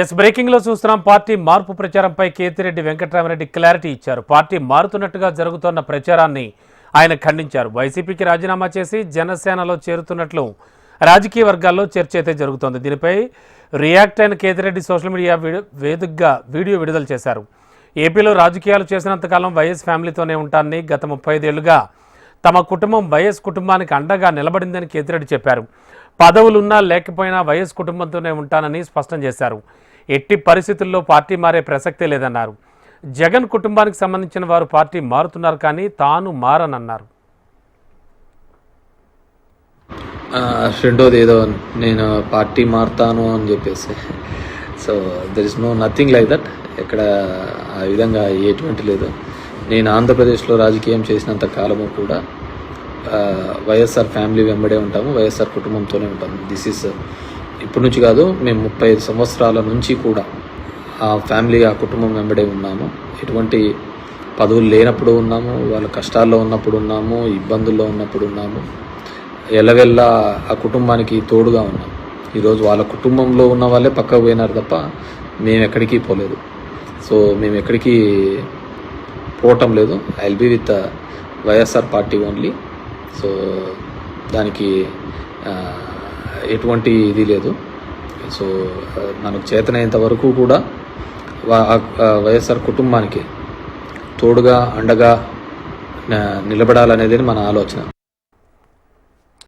Yes బ్రేకింగ్లో చూస్తున్నాం. Party మార్పు ప్రచారంపై కేతిరెడ్డి వెంకటరామరెడ్డి క్లారిటీ ఇచ్చారు. పార్టీ మారుతున్నట్టుగా జరుగుతున్న ప్రచారాన్ని ఆయన ఖండించారు. వైసీపీకి రాజీనామా చేసి జనసేనలో చేరుతున్నట్లు రాజకీయ వర్గాల్లో చర్చ అయితే జరుగుతోంది. దీనిపై రియాక్ట్ అయిన కేతిరెడ్డి సోషల్ మీడియా వేదికగా వీడియో విడుదల చేశారు. ఏపీలో రాజకీయాలు చేసినంతకాలం వైఎస్ ఫ్యామిలీతోనే ఉంటానని గత ముప్పై ఐదేళ్ళుగా తమ కుటుంబం వైఎస్ కుటుంబానికి అండగా నిలబడిందని కేతిరెడ్డి చెప్పారు. పదవులున్నా లేకపోయినా వైఎస్ కుటుంబంతోనే ఉంటానని స్పష్టం చేశారు. ఎట్టి పరిస్థితుల్లో పార్టీ మారే ప్రసక్తే లేదన్నారు. జగన్ కుటుంబానికి సంబంధించిన వారు పార్టీ మారుతున్నారు కానీ తాను మారనన్నారు. రెండోది ఏదో నేను పార్టీ మారుతాను అని చెప్పేసి. So there is no nothing like that ఎక్కడ ఆ విధంగా ఎటువంటి లేదు. నేను ఆంధ్రప్రదేశ్లో రాజకీయం చేసినంత కాలము కూడా వైఎస్ఆర్ ఫ్యామిలీ వెంబడే ఉంటాము వైఎస్ఆర్ కుటుంబంతోనే ఉంటాము. దిస్ ఇస్ ఇప్పటి నుంచి కాదు మేము ముప్పై ఐదు సంవత్సరాల నుంచి కూడా ఆ ఫ్యామిలీ ఆ కుటుంబం వెంబడే ఉన్నాము. ఎటువంటి పదవులు లేనప్పుడు ఉన్నాము వాళ్ళ కష్టాల్లో ఉన్నప్పుడు ఉన్నాము ఇబ్బందుల్లో ఉన్నప్పుడు ఉన్నాము. ఎల్లవెల్లా ఆ కుటుంబానికి తోడుగా ఉన్నాం. ఈరోజు వాళ్ళ కుటుంబంలో ఉన్న వాళ్ళే పక్కకు పోయినారు తప్ప మేము ఎక్కడికి పోలేదు. సో మేము ఎక్కడికి పోవటం లేదు. I will be with YSR party only so దానికి ఎటువంటి ఇది లేదు. సో మనకు చేతనైనంత వరకు కూడా వైఎస్ఆర్ కుటుంబానికి తోడుగా అండగా నిలబడాలనేది మన ఆలోచన.